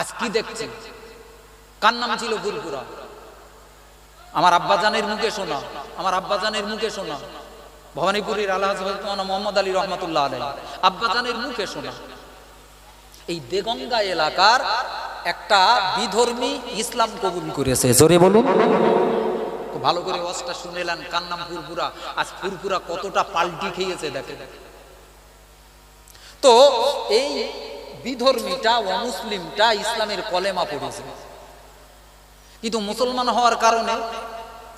আজ কি দেখছি কার নাম ছিল গুরপুরা আমার আব্বাজানের মুখে শোনা, আমার আব্বাজানের মুখে শোনা। ভবানীপুরের আল্লাহ মোহাম্মদ আলী রহমতুল্লাহ আলাই আব্বাজানের মুখে শোনা। এই দেগঙ্গা এলাকার একটা বিধর্মী ইসলাম কবুল করেছে। জোরে বলুন। ভালো করে ওয়াজটা শুনেলেন কার নাম ফুরপুরা আজ ফুরপুরা কতটা পাল্টি খেয়েছে দেখে দেখে তো এই বিধর্মীটা, অমুসলিমটা ইসলামের কলেমা পড়েছে। কিন্তু মুসলমান হওয়ার কারণে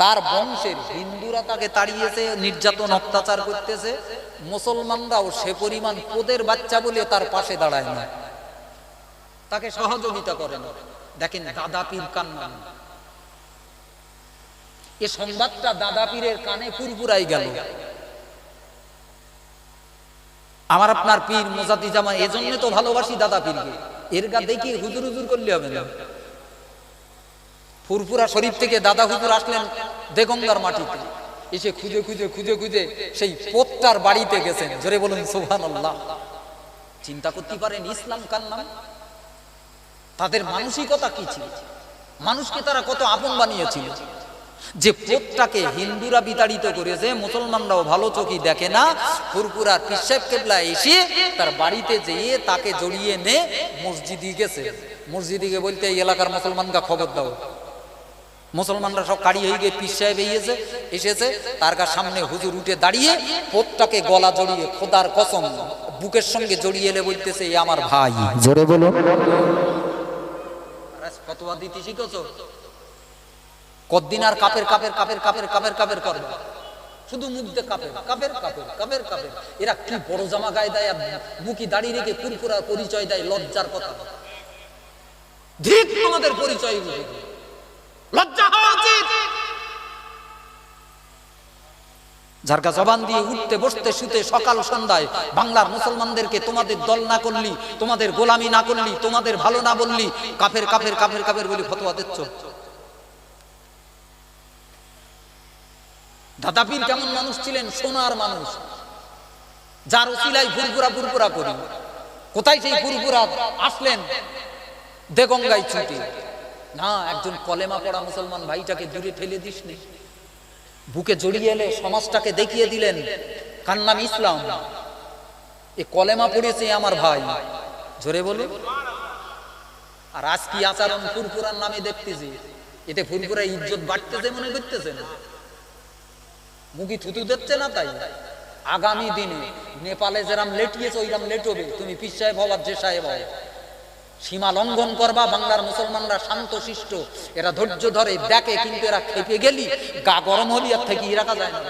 তার বংশের হিন্দুরা তাকে তাড়িয়েছে, নির্যাতন, অত্যাচার করতেছে। মুসলমানরাও সে পরিমাণ পোদের বাচ্চা বলে তার পাশে দাঁড়ায় না। তাকে সহযোগিতা করে না। দেখেন দাদা পীর কান্না এ সংবাদটা দাদা পীরের কানে পুরপুরাই গেল। আমার আপনার পীর মোজাতি জামা এজন্য তো ভালোবাসি দাদা পীরকে। এর গা দেখি হুজুর হুজুর করলে হবে না। ফুরফুরা শরীফ থেকে দাদা হুজুর আসলেন দেগঙ্গার মাটিতে। এসে খুঁজে খুঁজে খুঁজে খুঁজে সেই পোতটার বাড়িতে গেছেন। জোরে বলুন সোহান চিন্তা করতে পারেন ইসলাম কার নাম? তাদের মানসিকতা কি ছিল? মানুষকে তারা কত আপন বানিয়েছিল? যে পোতটাকে হিন্দুরা বিতাড়িত করেছে মুসলমানরাও ভালো চোখই দেখে না ফুরপুরার পিসাব কেবলা এসে তার বাড়িতে যেয়ে তাকে জড়িয়ে নে মসজিদে গেছে। মসজিদে গিয়ে বলতে এই এলাকার মুসলমানকে খবর দাও। মুসলমানরা সব কাড়ি হয়ে গিয়ে পিস সাহেব এসেছে এসেছে তার কার সামনে হুজুর উঠে দাঁড়িয়ে পোতটাকে গলা জড়িয়ে খোদার কসম বুকের সঙ্গে জড়িয়ে এলে বলতেছে এ আমার ভাই। জোরে বলুন ফতোয়া দিতে শিখেছো? কতদিন আর কাপের কাপের কাপের কাপের কাপের কাপের করবে? শুধু মুখ দিয়ে কাপের কাপের কাপের কাপের কাপের। এরা কি বড় জামা গায়ে দেয় আর মুখি দাঁড়িয়ে রেখে ফুরফুরার পরিচয় দেয় লজ্জার কথা? ধিক তোমাদের পরিচয় লজ্জা হওয়া উচিত। ঝারকা জবান দিয়ে উঠতে, বসতে, শুতে সকাল সন্ধ্যায় বাংলার মুসলমানদেরকে তোমাদের দল না করলি, তোমাদের গোলামি না করলি, তোমাদের ভালো না বললি কাফের কাফের কাফের কাফের বলি ফতোয়া দিচ্ছ। দাদাপীর কেমন মানুষ ছিলেন? সোনার মানুষ। যার ওসিলাই ফুরফুরা ফুরফুরা করি। কোথায় সেই ফুরফুরা আসলেন? দেগঙ্গাই ছুটে। না, একজন কলেমা পড়া মুসলমান ভাইটাকে দূরে ঠেলে দিস নি বুকে জড়িয়ে এলে সমাজটাকে দেখিয়ে দিলেন, কার নাম ইসলাম? এ কলেমা পড়েছে আমার ভাই। জোরে বলে আর আজ কি আচরণ ফুরফুরার নামে দেখতেছি? এতে ফুরফুরা ইজ্জত বাড়তেছে, মনে করতেছে না মুখি থুতু দিচ্ছে না তাই? আগামী দিনে নেপালে যেরাম লেটিয়েছে, ওইরাম লেটবে। তুমি পিস সাহেব হবার যে সাহেব হও। সীমা লঙ্ঘন করবা, বাংলার মুসলমানরা শান্ত, শিষ্ট। এরা ধৈর্য ধরে, দেখে কিন্তু এরা খেপে গেলি। গা গরম হলি আর থেকে রাখা যায় না।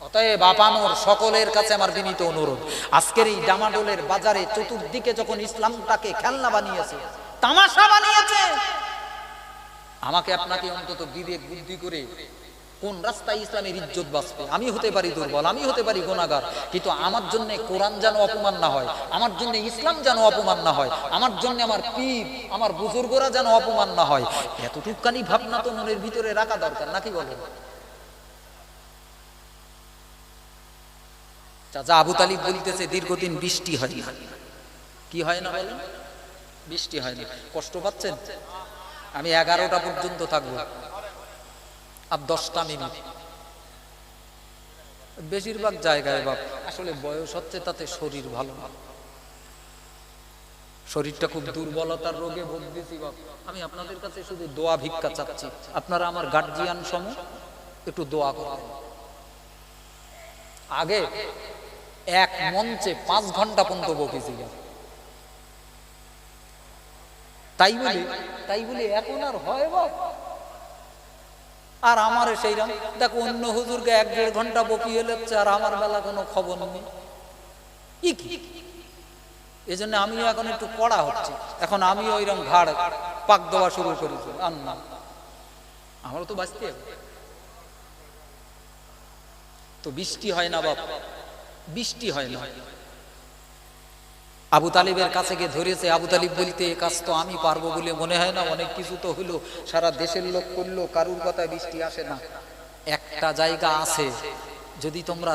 অতএব আপামর সকলের কাছে আমার বিনীত অনুরোধ, আজকের এই ডামাডোলের বাজারে চতুর্দিকে যখন ইসলামটাকে খেলনা বানিয়েছে, তামাশা বানিয়েছে আমাকে আপনাকে অন্তত বিবেক, বুদ্ধি করে কোন রাস্তায় ইসলামের ইজ্জত বাঁচবে? আমি হতে পারি দুর্বল, আমি হতে পারি গোনাগার কিন্তু আমার জন্য কোরআন যেন অপমান না হয়, আমার জন্য ইসলাম যেন অপমান না হয়, আমার জন্য আমার পীর, আমার বুজুর্গরা যেন অপমান না হয়। এতটুকানি ভাবনা তো মনের ভিতরে রাখা দরকার, নাকি বলেন? চাচা আবু তালিব বলতেছে, দীর্ঘদিন বৃষ্টি হয় কি হয় না বলেন? বৃষ্টি হয় না কষ্ট পাচ্ছেন? আমি এগারোটা পর্যন্ত থাকব। আর দশটা মিনিট। বেশিরভাগ জায়গায় বাপ, আসলে বয়স হচ্ছে তাতে শরীর ভালো না। শরীরটা খুব দুর্বলতার রোগে ভুগতেছি বাপ। আমি আপনাদের কাছে শুধু দোয়া ভিক্ষা চাচ্ছি। আপনারা আমার গার্জিয়ান সম একটু দোয়া করেন। আগে এক মঞ্চে পাঁচ ঘণ্টা পর্যন্ত বকেছি তাই বলি তাই বলি, এখন আর হয় বাপ আর আমার সেইরকম দেখো, অন্য হুজুরকে এক দেড় ঘণ্টা বকি হলে আর আমার বেলা কোনো খবর নেই। ই কি? এই জন্য আমিও এখন একটু কড়া হচ্ছে। এখন আমিও ওইরকম ঘাড় পাক দেওয়া শুরু করেছি আর না আমারও তো বাঁচতে তো বৃষ্টি হয় না বাপ। বৃষ্টি হয় না। আবু তালিবের কাছে গিয়ে ধরেছে, আবু তালিব বলতে, এ কাজ তো আমি পারব বলে মনে হয় না, অনেক কিছু তো হলো। সারা দেশের লোক করল কারুর কথায় বৃষ্টি আসে না। একটা জায়গা আছে, যদি তোমরা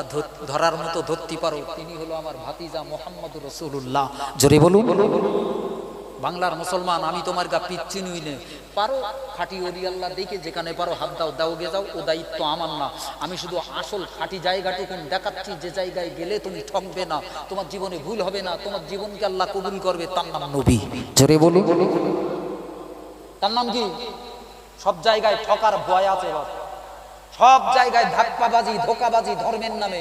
ধরার মতো ধরতে পারো, তিনি হলো আমার ভাতিজা মোহাম্মদ রসুল্লাহ জোরে বলুন। বাংলার মুসলমান, আমি তোমার গা পিচ্ছি নুই নে। পারো, খাটি অলি আল্লাহ দেখে যেখানে পারো হাত দাও দাও গে যাও, ও দায়িত্ব আমার না। আমি শুধু আসল খাটি জায়গাটুকুন দেখাচ্ছি, যে জায়গায় গেলে তুমি ঠকবে না, তোমার জীবনে ভুল হবে না, তোমার জীবনকে আল্লাহ কবুল করবে, তার নাম নবী। জোরে বলুন। তার নাম কি? সব জায়গায় ঠকার ভয় আছে সব জায়গায় ধাপ্পাবাজি, ধোকাবাজি ধর্মের নামে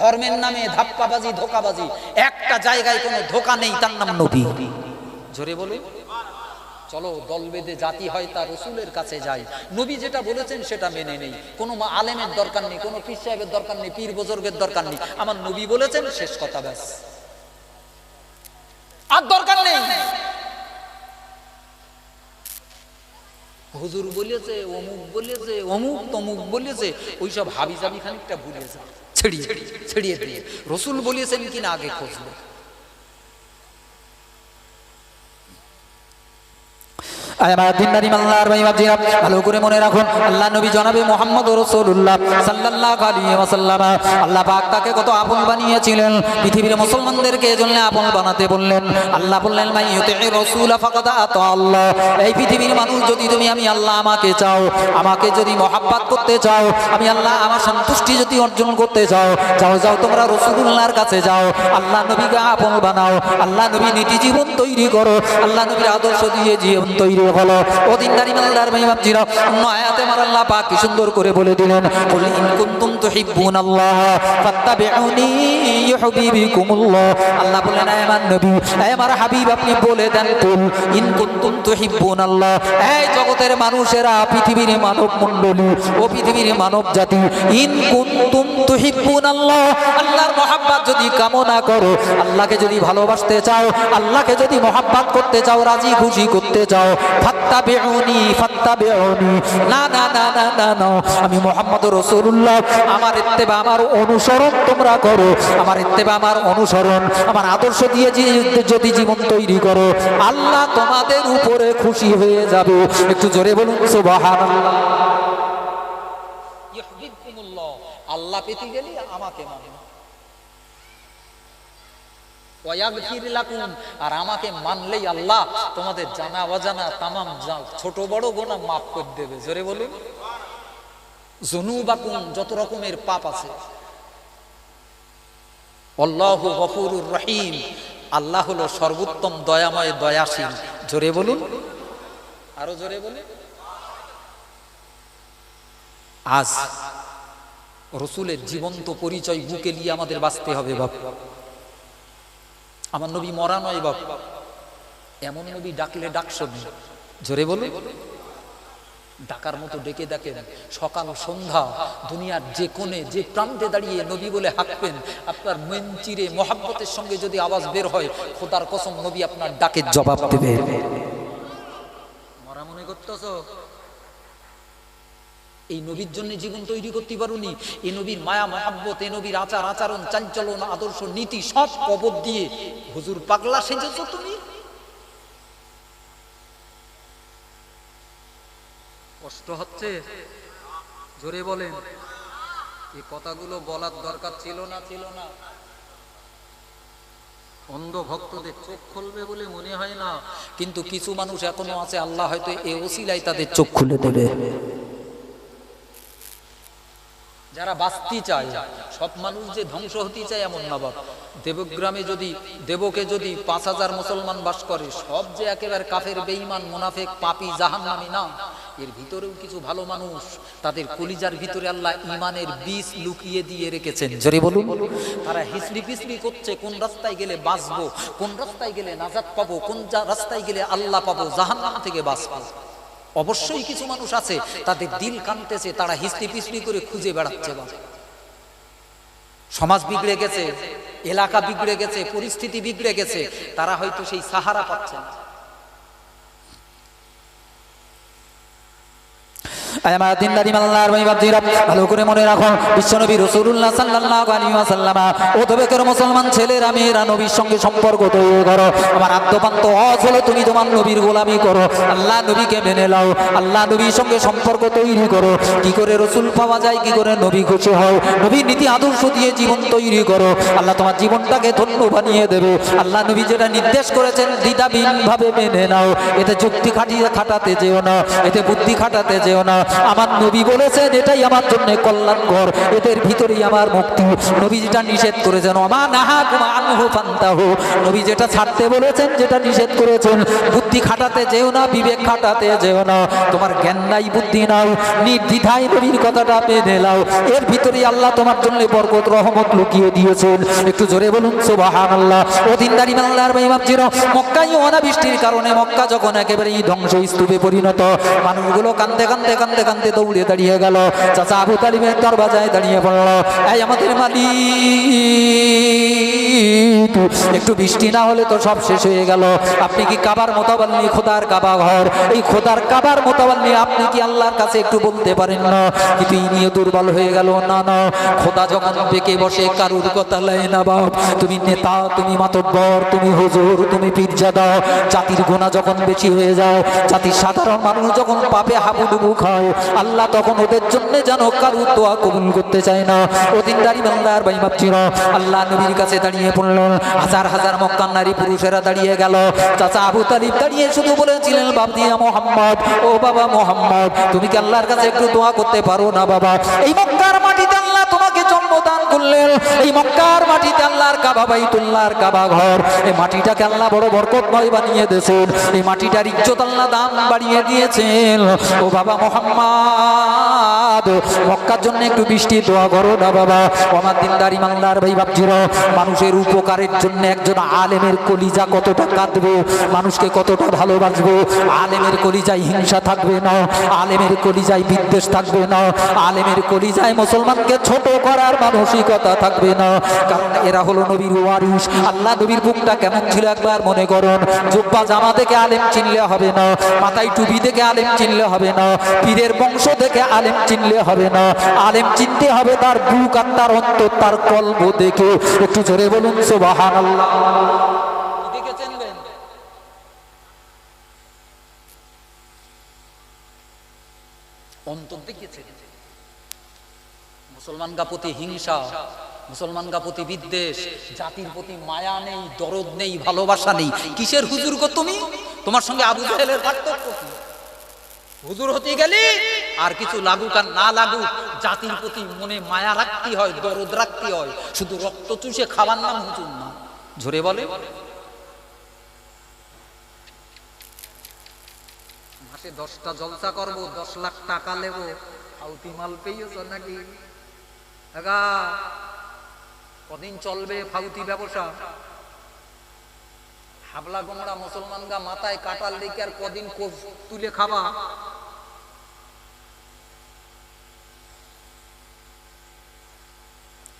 ধর্মের নামে ধাপ্পাবাজি, ধোকাবাজি। একটা জায়গায় কোনো ধোকা নেই, তার নাম নবী। জোরে বলুন। চলো, দল বেঁধে জাতি হয় তা রসুলের কাছে যায় নবী যেটা বলেছেন সেটা মেনে নেই। কোনো আলেমের দরকার নেই, কোনো পীর সাহেবের দরকার নেই, পীর বুজুর্গের দরকার নেই। আমার নবী বলেছেন, শেষ কথা ব্যাস। আর দরকার নেই। হুজুর বলেছে, অমুক বলেছে, অমুক তমুক বলেছে। ওইসব হাবি জাবি খানিকটা ভুলে যা। ছেড়িয়ে ছেড়িয়ে দিয়ে রসুল বলেছেন কিনা আগে খুঁজলো করে মনে রাখুন, আল্লাহ নবী জনাবে মোহাম্মদ আল্লাহ কত আপন বানিয়েছিলেন, পৃথিবীর মুসলমানদেরকে আপন বানাতে বললেন, আল্লাহ আল্লাহ এই পৃথিবীর মানুষ যদি তুমি, আমি আল্লাহ আমাকে চাও, আমাকে যদি মহাব্বত করতে চাও, আমি আল্লাহ আমার সন্তুষ্টি যদি অর্জন করতে চাও, যাও যাও, তোমরা রসুলুল্লাহর কাছে যাও, আল্লাহ নবীকে আপন বানাও, আল্লাহ নবী নীতি জীবন তৈরি করো, আল্লাহ নবীর আদর্শ দিয়ে জীবন তৈরি হলো। ও দিনদারি মালদার ভাই বাপজিরা অন্য আয়াতে আল্লাহ পাক কি সুন্দর করে বলে দিলেন, কুল ইন কুনতুম তুহিব্বুন আল্লাহ, ফাত্তাবিউনি ইউহিব্বুকুমুল্লাহ। আল্লাহ বলেন হে আমার নবী হে আমার হাবিব, আপনি বলে দেন, কুল ইন কুনতুম তুহিব্বুন আল্লাহ। এই জগতের মানুষেরা, পৃথিবীর মানব মণ্ডলী ও পৃথিবীর মানব জাতি, ইন কুনতুম তুহিব্বুন আল্লাহ। আল্লাহর মহাব্বত যদি কামনা করো, আল্লাহকে যদি ভালোবাসতে চাও, আল্লাহকে যদি মহাব্বত করতে চাও, রাজি খুশি করতে চাও ফাত্তাবিউনি ফাত্তাবিউনি। না না না না না আমি মোহাম্মদ রসুল্লাহ আমার ইত্তেবা, আমার অনুসরণ তোমরা করো। আমার ইত্তেবা, আমার অনুসরণ, আমার আদর্শ দিয়ে যদি জীবন তৈরি করো, আল্লাহ তোমাদের উপরে খুশি হয়ে যাবে। একটু জোরে বলুন ইউহিব্বুকুমুল্লাহ। আল্লাহ পেতে গেলে আমাকে মানে ওয়াগফির লাকুম আর আমাকে মানলেই আল্লাহ তোমাদের জানা অজানা তামাম ছোট বড় গোনা মাফ করে দেবে। জোরে বলুন। জুনুবাকুম যত রকমের পাপ আছে। গফুরুর রহিম। আল্লাহ হলো সর্বোত্তম দয়াময়, দয়াশীল। জোরে বলুন। আরও জোরে বলুন। আজ রসুলের জীবন্ত পরিচয় বুকে নিয়ে আমাদের বাঁচতে হবে বাপ। আমার নবী মরা নয় বাপ। এমন নবী ডাকলে ডাক শোনে। জোরে বলুন। ডাকার মতো ডেকে দেখেন, সকাল সন্ধ্যা, দুনিয়ার যে কোণে, যে প্রান্তে দাঁড়িয়ে নবী বলে হাঁকবেন, আপনার মেন চিরে মহাব্বতের সঙ্গে যদি আওয়াজ বের হয়, খোদার কসম নবী আপনার ডাকের জবাব দেবে মরা মনে করতেছ? এই নবীর জন্য জীবন তৈরি করতে পারুনি। এই নবীর মায়া মহাব্বত এ নবীর আচার আচরণ চাঞ্চলন আদর্শ নীতি সব কবর দিয়ে হুজুর পাগলা সেজেছ তুমি? কষ্ট হচ্ছে? জোরে বলেন। এই কথাগুলো বলার দরকার ছিল না ছিল না। অন্ধ ভক্তদের চোখ খুলবে বলে মনে হয় না। কিন্তু কিছু মানুষ এখনও আছে আল্লাহ হয়তো এ ওসিলাই তাদের চোখ খুলে দেবে। যারা বাঁচতে চায়, সব মানুষ যে ধ্বংস হতে চায় এমন না বাপ। দেবগ্রামে যদি, দেবকে যদি পাঁচ হাজার মুসলমান বাস করে, সব যে একেবারে কাফের, বেঈমান, মুনাফেক, পাপি, জাহান্নামি না, এর ভিতরেও কিছু ভালো মানুষ তাদের কলিজার ভিতরে আল্লাহ ইমানের বীজ লুকিয়ে দিয়ে রেখেছেন। জোরে বলুন। তারা হিসড়ি পিছড়ি করছে, কোন রাস্তায় গেলে বাঁচবো, কোন রাস্তায় গেলে নাজাদ পাবো, কোন রাস্তায় গেলে আল্লাহ পাবো, জাহান্নাম থেকে বাঁচবো। অবশ্যই কিছু মানুষ আছে, তাদের দিল কানতেছে, তারা হিস্তি পিস্তি করে খুঁজে বেড়াচ্ছে বাবা। সমাজ বিগড়ে গেছে, এলাকা বিগড়ে গেছে, পরিস্থিতি বিগড়ে গেছে, তারা হয়তো সেই সাহারা পাচ্ছে না আমার দিনদারি মাল্লার ভাই বাপজিরা, ভালো করে মনে রাখো, বিশ্বনবী রসুল্লাহ সাল্লাল্লাহু আলাইহি ওয়াসাল্লাম অতবেকের মুসলমান ছেলেরা, মেয়েরা নবীর সঙ্গে সম্পর্ক তৈরি করো। আমার আদ্যপান্ত হজ হলো তুমি তোমার নবীর গোলামি করো। আল্লাহ নবীকে মেনে নাও, আল্লাহ নবীর সঙ্গে সম্পর্ক তৈরি করো। কি করে রসুল পাওয়া যায়, কি করে নবী খুশি হও। নবীর নীতি আদর্শ দিয়ে জীবন তৈরি করো। আল্লাহ তোমার জীবনটাকে ধন্য বানিয়ে দেবে। আল্লাহ নবী যেটা নির্দেশ করেছেন দ্বিধাবিহীন ভাবে মেনে নাও। এতে যুক্তি খাটিয়ে খাটাতে যেও না, এতে বুদ্ধি খাটাতে যেও না। আমার নবী বলেছেন, এটাই আমার জন্য কল্যাণকর এদের ভিতরেই আমার মুক্তি। নবী যেটা নিষেধ করেছেন আমা নাহা আনহু ফান্তাহু। নবী যেটা ছাড়তে বলেছেন, যেটা নিষেধ করেছেন, বুদ্ধি খাটাতে যেও না, বিবেক খাটাতে যেও না। তোমার জ্ঞান নাই, বুদ্ধি নাও। নির্দ্বিধায় নবীর কথাটা মেনে নাও। এর ভিতরেই আল্লাহ তোমার জন্য বরকত, রহমত লুকিয়ে দিয়েছেন। একটু জোরে বলুন, সুবহানাল্লাহ। অধীনদারি মাল্লার ভাবছিল, মক্কায় অনাবৃষ্টির কারণে মক্কা যখন একেবারেই ধ্বংস স্তূপে পরিণত, মানুষগুলো কান্দে কান্দে কান্দে কান্দে দৌড়ে দাঁড়িয়ে গেল। চাচা আবু তালিবের দরবাজায় দাঁড়িয়ে পড়ল। এই আমাদের মালিক! একটু বৃষ্টি না হলে তো সব শেষ হয়ে গেল। আপনি কি কাবার মোতাবাল্লি খোদার কাবা ঘর এই খোদার কাবার মোতাবাল্লি আপনি কি আল্লাহর কাছে একটু বলতে পারেন না? কিন্তু ইনিও দুর্বল হয়ে গেল। না না, খোদা যখন বেঁকে বসে, কারুর কথা লাই না বাপ। তুমি নেতা, তুমি মাতব্বর, তুমি হুজুর, তুমি পীরজাদা। জাতির গোনা যখন বেশি হয়ে যায়, জাতির সাধারণ মানুষ যখন পাপে হাবুডুবু খায়, আল্লাহ তখন ওদের জন্য যেন কারুর দোয়া কবুল করতে চায় না। ওদিনদারি বাংলার ভাই ভাবছিল আল্লাহ নবীর কাছে দাঁড়িয়ে পড়ল হাজার হাজার মক্কার নারী পুরুষেরা দাঁড়িয়ে গেল। চাচা আবু তালিব দাঁড়িয়ে শুধু বলেছিলেন বাবদিয়া মোহাম্মদ, ও বাবা মোহাম্মদ, তুমি কি আল্লাহর কাছে একটু দোয়া করতে পারো না বাবা? এই মক্কার মাটিতে আল্লাহ তোমাকে জন্মদান করলেন। এই মক্কার মাটিতে আল্লাহর কাবা, বাইতুল্লাহর কাবা ঘর। এই মাটিটাকে আল্লাহ বড় বরকতময় বানিয়ে দিয়েছেন। এই মাটিটার ইজ্জত আল্লাহ দাম বাড়িয়ে দিয়েছেন। ও বাবা মোহাম্মদ, মক্কার জন্য একটু বৃষ্টি দোয়া করো না বাবা। আমার দিনদারি মাংলার ভাই ভাবছিল, মানুষের উপকারের জন্য একজন আলেমের কলিজা কতটা কাঁদবে, মানুষকে কতটা ভালোবাসবে। আলেমের কলিজায় হিংসা থাকবে না, আলেমের কলিজায় বিদ্বেষ থাকবে না, আলেমের কলিজায় মুসলমানকে ছোট করার মানসিকতা থাকবে না। কারণ এরা হলো নবীর ওয়ারিস আল্লাহ নবীর বুকটা কেমন ছিল একবার মনে করুন। জুব্বা জামা থেকে আলেম চিনলে হবে না। মাথায় টুপি থেকে আলেম চিনলে হবে না। পীরের বংশ থেকে আলেম চিনলে হবে না। আলেম চিনতে হবে তার বুক আর তার অন্তর, তার কল্প দেখে। একটু জোরে বলুন সুবাহান আল্লাহ অন্তর দেখেছে মুসলমান গা প্রতি হিংসা, মুসলমান গা প্রতি বিদ্বেষ, জাতির প্রতি মায়া নেই, দরদ নেই, ভালোবাসা নেই। কিসের হুজুর গো তুমি? তোমার সঙ্গে আবু জাহেলের পার্থক্য কি? হুজুর হতে গেলে আর কিছু লাগুক আর না লাগুক, জাতির প্রতি মনে মায়া রাখতে হয়, দরদ রাখতে হয়। শুধু রক্ত চুষে খাবার নাম হুজুর না। ঝরে বলে। মাসে দশটা জলসা করব, দশ লাখ টাকা নেব আউতি মাল পেয়েছ নাকি? কদিন চলবে ফাউতি ব্যবসা? হাবলা গোমড়া মুসলমান গা মাথায় কাটাল রেখে আর কদিন তুলে খাবা?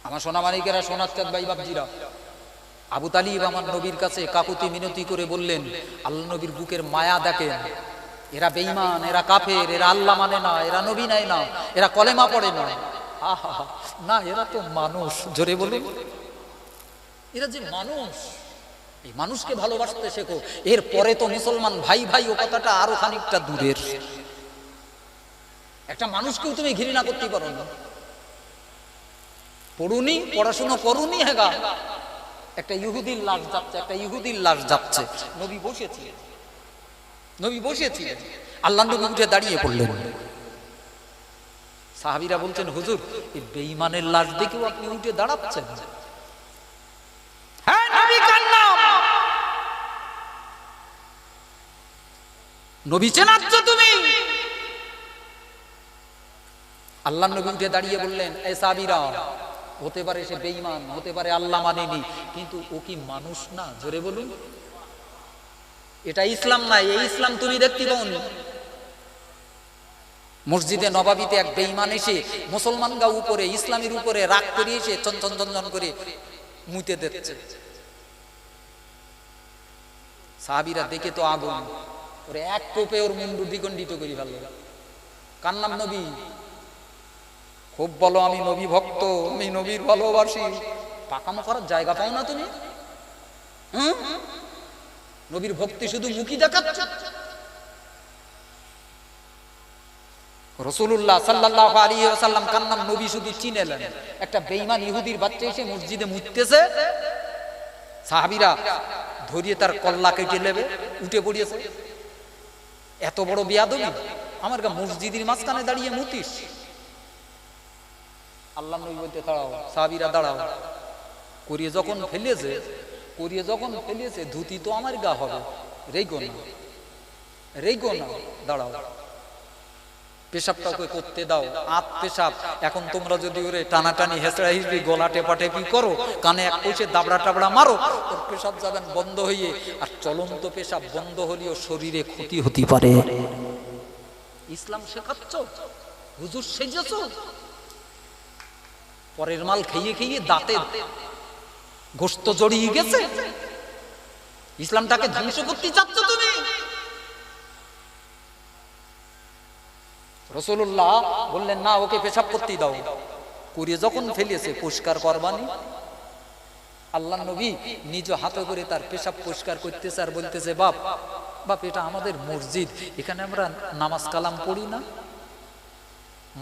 আমার সোনামানিকেরা সোনাচ্চাঁদ ভাই বাবজিরা আবু তালিব আমার নবীর কাছে কাকুতি মিনতি করে বললেন, আল্লাহ নবীর বুকের মায়া দেখেন। এরা বেঈমান, এরা কাফের, এরা আল্লাহ মানে না, এরা নবী নেয় না, এরা কলেমা পড়ে না। আহা না, এরা তো মানুষ। জোরে বলুন। এরা যে মানুষ, এই মানুষকে ভালোবাসতে শেখো। এর পরে তো মুসলমান ভাই ভাই ও কথাটা আরও খানিকটা দূরের। একটা মানুষকেও তুমি ঘৃণা করতে পারো না। পড়ুনি, পড়াশোনা করুনি হেগা একটা ইহুদির লাশ যাচ্ছে, একটা ইহুদির লাশ যাচ্ছে। নবী বসেছিলেন। নবী বসেছিলেন। আল্লাহ নবী উঠে দাঁড়িয়ে পড়লেন। সাহাবিরা বলছেন, হুজুর, এই বেঈমানের লাশ দেখেও আপনি উঠে দাঁড়াচ্ছেন আল্লাহ নবী উঠে দাঁড়িয়ে বললেন, এ হতে পারে সে বেঈমান, হতে পারে আল্লাহ মানেনি, কিন্তু ও কি মানুষ না? জোরে বলুন। এটা ইসলাম না, এই ইসলাম তুমি দেখতে পাওনি। মসজিদে নবাবিতে এক বেঈমান এসে মুসলমান গা উপরে, ইসলামের উপরে রাগ করে এসে চঞ্চন চঞ্চন করে মুইতে দিচ্ছে সাহাবিরা দেখে তো আগুন। ওরে এক কোপে ওর মুন্ডু দ্বিখণ্ডিত করি ভালো কার নাম নবী? খুব বলো, আমি নবী ভক্ত, আমি নবীর ভালোবাসি। পাকামো করার জায়গা পাও না তুমি? নবীর ভক্তি শুধু মুখী দেখাচ্ছ। রসুল্লাহ সাল্লাহ আলী সাল্লাম কার নাম? নবী শুধু চিনেলেন একটা বেইমান ইহুদির বাচ্চা এসে মসজিদে মুততেছে। সাহাবিরা ধরিয়ে তার কল্লা কেটে নেবে, উঠে পড়িয়েছে। এত বড় বিয়াদবি? আমার গা মসজিদের মাঝখানে দাঁড়িয়ে মুতিস। আল্লাহ নবী বলতে, দাঁড়াও, সাহাবিরা, দাঁড়াও। করিয়ে যখন ফেলিয়েছে করিয়ে যখন ফেলিয়েছে ধুতি তো আমার গা হবে। রেগো না। রেগো না। দাঁড়াও। পেশাবটা ওকে করতে দাও আত পেশাব এখন তোমরা যদি ওরে টানাটানি হেসড়া হিসড়ি, গলা টেপা টেপি করো, কানে এক পয়সে দাবড়া টাবড়া মারো, ওর পেশাব যাবেন বন্ধ হয়ে আর চলন্ত পেশাব বন্ধ হলেও শরীরে ক্ষতি হতে পারে। ইসলাম শেখাচ্ছ? হুজুর সেজেছ? পরের মাল খেয়ে খেয়ে দাঁতে গোস্ত জড়িয়ে গেছে? ইসলামটাকে ধ্বংস করতে চাচ্ছ তুমি? রসুল্লাহ বললেন, না, ওকে পেশাব করতেই দাও। করিয়ে যখন ফেলিয়েছে পরিষ্কার করবানি আল্লাহ নবী নিজ হাতে করে তার পেশাব পরিষ্কার করতেছে আর বলতেছে, বাপ বাপ, এটা আমাদের মসজিদ, এখানে আমরা নামাজ কালাম পড়ি না।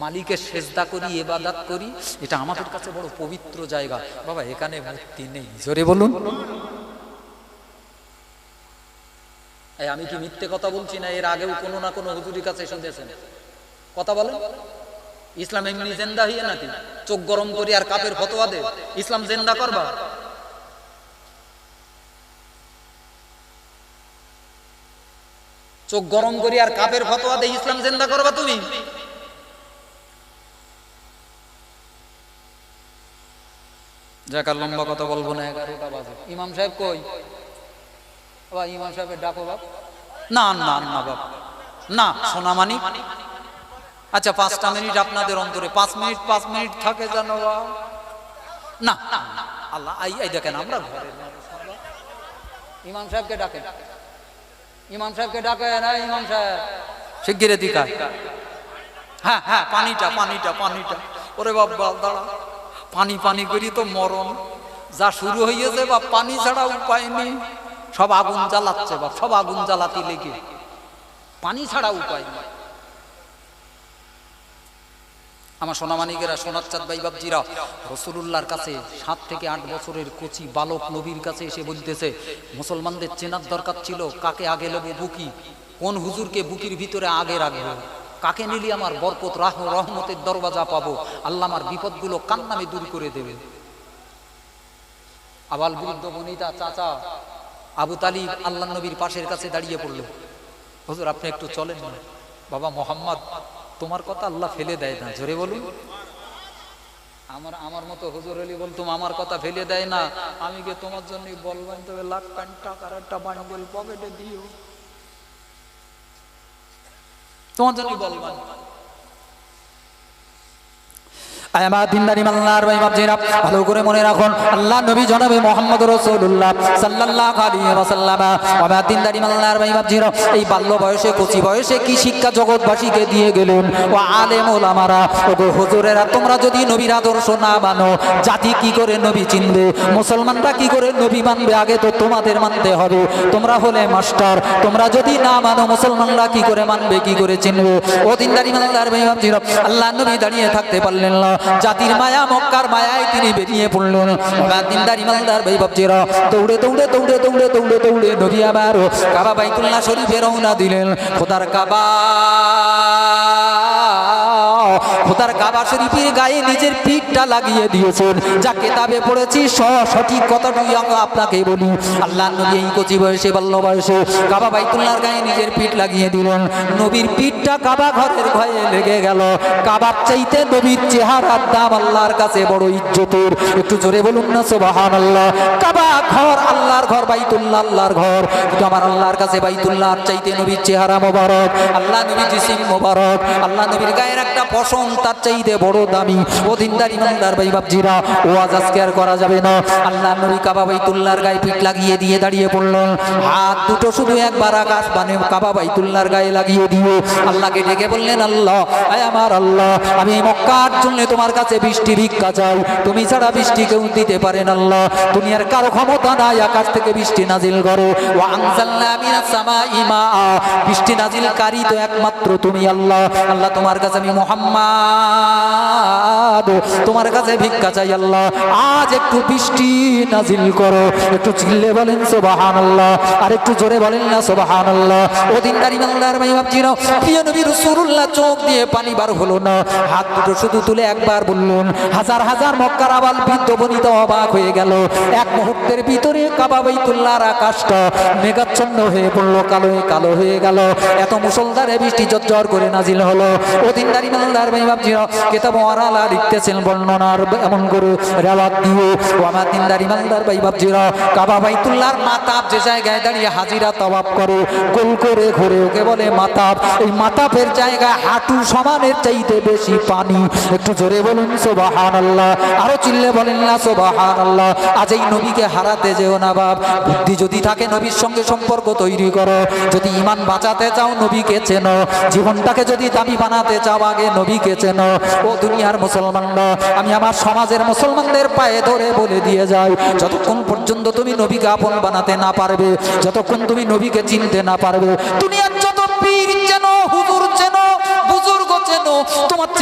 মালিকের সেজদা করি এবাদাত করি, এটা আমাদের কাছে বড় পবিত্র জায়গা। বাবা, এখানে মূর্তি নেই। জোরে বলুন। আমি কি মিথ্যে কথা বলছি না? এর আগেও কোনো না কোনো হুজুরির কাছে শুনেছেন। কথা বলেন। ইসলাম এমনি জেন্দা হইয়ে নাকি চোখ গরম করি আর কাপের ফতোয়া দে। ইসলাম জেন্দা করবা? চোখ গরম করি আর কাপের ফতোয়া দে, ইসলাম জেন্দা করবা তুমি? যাক লম্বা কথা বলব না ইমাম সাহেব কই? ইমাম সাহেবের ডাকো বাপ। না না না, বাপ। না সোনামানি আচ্ছা পাঁচটা মিনিট আপনাদের অন্তরে, পাঁচ মিনিট পাঁচ মিনিট থাকে যেন? না আল্লাহ দেখেন, আমরা বাবা। ইমাম সাহেবকে ডাকে ইমাম সাহেবকে ডাকে না ইমাম সাহেব। শিগগিরে দিকা হ্যাঁ হ্যাঁ পানিটা পানিটা পানিটা। ওরে বাবা, দাঁড়া। পানি পানি করি তো মরণ। যা শুরু হয়েছে বা পানি ছাড়া উপায় নেই। সব আগুন জ্বালাচ্ছে বা সব আগুন জ্বালাতে লেগে। পানি ছাড়া উপায় নেই। আমার সোনামানিকেরা সোনার চাঁদ ভাই বাবজিরা রসুলুল্লাহর কাছে সাত থেকে আট বছরের কচি বালক নবীর কাছে এসে বলতেছে, মুসলমানদের চেনার দরকার ছিল কাকে আগে নেব বুকি? কোন হুজুরকে বুকির ভিতরে আগে রাখব? কাকে নিলি আমার বরকত, রাহ, রহমতের দরওয়াজা পাবো? আল্লাহ আমার বিপদগুলো কান্নামে দূর করে দেবে। আবাল বৃদ্ধ বনিতা চাচা আবু তালিব আল্লাহ নবীর পাশের কাছে দাঁড়িয়ে পড়ল। হুজুর, আপনি একটু চলেন বাবা মোহাম্মদ তোমার কথা আল্লাহ ফেলে দেয় না, জোরে বলুন। আমার আমার মতো হুজুর হলি বলতুম, আমার কথা ফেলে দেয় না। আমি গিয়ে তোমার জন্য বলবেন তবে লাখ কান টাকার একটা বান্ডেল পকেটে দিও। তোমার জন্য বলবেন আমার দিনদারি মাল্লার ভাই বাপজিরা, ভালো করে মনে রাখুন, আল্লাহ নবী জনাবে মোহাম্মদ রাসূলুল্লাহ সাল্লাল্লাহু আলাইহি ওয়াসাল্লাম। আমার দিনদারি মাল্লার ভাই বাপজিরা, এই বাল্য বয়সে, কচি বয়সে কি শিক্ষা জগৎবাসীকে দিয়ে গেলেন? ও আলেম ওলামারা ও গো হুজুরেরা, তোমরা যদি নবীর আদর্শ না মানো, জাতি কি করে নবী চিনবে? মুসলমানরা কি করে নবী মানবে? আগে তো তোমাদের মানতে হবে। তোমরা হলে মাস্টার, তোমরা যদি না মানো, মুসলমানরা কি করে মানবে, কি করে চিনবে? ও দিনদারি মাল্লার ভাই বাপজিরা, আল্লাহ নবী দাঁড়িয়ে থাকতে পারলেন না। জাতির মায়া, মক্কার মায়ায় তিনি বেরিয়ে পড়লেন। ওনার দিনদারি মালদার ভাই বাপজিরা দৌড়ে দৌড়ে দৌড়ে দৌড়ে দৌড়ে দৌড়ে নদিয়া আবার কাবা বাইতুল্লাহ শরীফে রওনা দিলেন। খোদার কাবা খোদার কাবা শরীফের গায়ে নিজের পিঠটা লাগিয়ে দিয়েছেন। যা কেতাবে পড়েছি স- সঠিক কথাটুকু আমি আপনাকে বলি। আল্লাহ নবী এই কচি বয়সে, বাল্য বয়সে কাবা বাইতুল্লাহর গায়ে নিজের পিঠ লাগিয়ে দিলেন। নবীর পিঠটা কাবা ঘরের ভয়ে লেগে গেল। কাবার চাইতে নবীর চেহারার দাম আল্লাহর কাছে বড় ইজ্জতের। একটু জোরে বলুন না সোবাহান আল্লাহ কাবা ঘর আল্লাহর ঘর, বাইতুল্লাহ আল্লাহর ঘর। কিন্তু আমার আল্লাহর কাছে বাইতুল্লাহর চাইতে নবীর চেহারা মোবারক। আল্লাহ নবী জিসিম মোবারক। আল্লাহ নবীর গায়ের একটা পশম তার চাইতে বড় দামি। ও দিনদার ইমানদার ভাই বাপজিরা আজ আজকে আর করা যাবে না। আল্লাহ নবী কাবা ভাই তুল্লার গায়ে পিঠ লাগিয়ে দিয়ে দাঁড়িয়ে পড়লেন। হাত দুটো শুধু একবার আকাশ বানে কাবা ভাই তুল্লার গায়ে লাগিয়ে দিয়ে আল্লাহকে ডেকে বললেন, আল্লাহ, আয় আমার আল্লাহ, আমি মক্কার জন্য তোমার কাছে বৃষ্টি ভিক্ষা চাই। তুমি ছাড়া বৃষ্টি কেউ দিতে পারেন আল্লাহ। তুমি আর কারও ক্ষমতা নাই, আকাশ থেকে বৃষ্টি নাজিল করো। বৃষ্টি নাজিলকারী তো একমাত্র তুমি, আল্লাহ। আল্লাহ তোমার কাছে আমি মোহাম্মদ তোমার কাছে ভিক্ষা চাই আল্লাহ। আজ একটু বৃষ্টি নাজিল করো। একটু চিল্লে বলেন সোবাহান আল্লাহ আর একটু জোরে বলেন না সোবাহান আল্লাহ ও দিনদারি বাংলার ভাই ভাবছিল প্রিয় নবী রসুল্লাহ চোখ দিয়ে পানি বার হলো না। হাত দুটো শুধু তুলে একবার বললেন, হাজার হাজার মক্কার আবাল বৃদ্ধ বনিত অবাক হয়ে গেল। এক মুহূর্তের ভিতরে কাবা বাইতুল্লাহর আকাশটা মেঘাচ্ছন্ন হয়ে পড়ল কালো কালো হয়ে গেল। এত মুসলধারে বৃষ্টি জর্জর করে নাজিল হলো। ও দিনদারি মালদার ভাই বর্ণনার এমন করে রেওয়াত দিয়ে যে জায়গায় দাঁড়িয়ে হাজিরা তবাব করে বলে, মাতাব মাতাবের জায়গায় হাঁটু সমানের চাইতে বেশি পানি। একটু জোরে বলুন সোবাহান আল্লাহ আরও চিল্লে বলেন, না সোবাহান আল্লাহ আজ এই নবীকে হারাতে যেও না বাপ। বুদ্ধি যদি থাকে নবীর সঙ্গে সম্পর্ক তৈরি করো। যদি ইমান বাঁচাতে চাও, নবীকে চেনো। জীবনটাকে যদি দামি বানাতে চাও, আগে নবীকে চেনো। ও দুনিয়ার মুসলমানরা, আমি আমার সমাজের মুসলমানদের পায়ে ধরে বলে দিয়ে যাই। যতক্ষণ পর্যন্ত তুমি নবীকে আপন বানাতে না পারবে, যতক্ষণ তুমি নবীকে চিনতে না পারবে, দুনিয়ার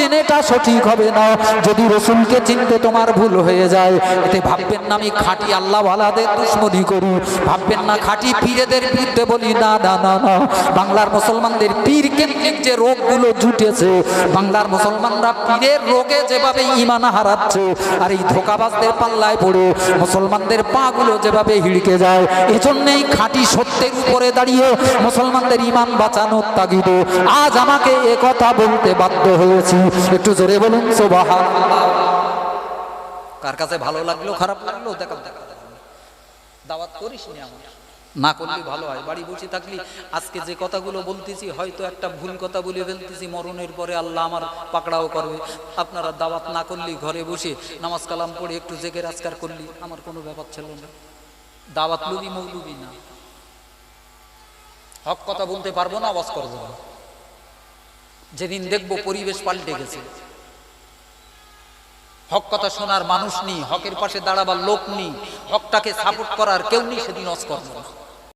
চেনেটা সঠিক হবে না। যদি রসুলকে চিনতে তোমার ভুল হয়ে যায়, এতে ভাববেন না আমি খাঁটি আল্লাহ ওয়ালাদের দুশ্মনী করি। ভাববেন না খাঁটি পীরেদের বিরুদ্ধে বলি, না না না না। বাংলার মুসলমানদের পীর কেন্দ্রিক যে রোগগুলো জুটেছে, বাংলার মুসলমানরা পীরের রোগে যেভাবে ইমান হারাচ্ছে, আর এই ধোকাবাজদের পাল্লায় পড়ে মুসলমানদের পাগুলো যেভাবে হিড়কে যায়, এজন্যই খাঁটি সত্যের উপরে দাঁড়িয়ে মুসলমানদের ইমান বাঁচানোর তাগিদে আজ আমাকে কথা বলতে বাধ্য হয়েছি। একটু জোরে বলুন কার কাছে ভালো লাগল, খারাপ লাগল দেখা দেখা দাওয়াত করিস আমার? না করলে ভালো হয়। বাড়ি বসে থাকলি, আজকে যে কথাগুলো বলতেছি, হয়তো একটা ভুল কথা বলে ফেলতেছি, মরণের পরে আল্লাহ আমার পাকড়াও করবে। আপনারা দাওয়াত না করলি, ঘরে বসে নামাজ কালাম পড়ে একটু জেগে রাজকার করলি, আমার কোনো ব্যাপার ছিল না। দাওয়াত লুবি মৌলুবি না। হক কথা বলতে পারব না, আওয়াজ করব না। যেদিন দেখব পরিবেশ পাল্টে গেছে। হক কথা শোনার মানুষ নেই, হকের পাশে দাঁড়াবার লোক নেই, হকটাকে সাপোর্ট করার কেউ নেই, সেদিন অস্কর্ম না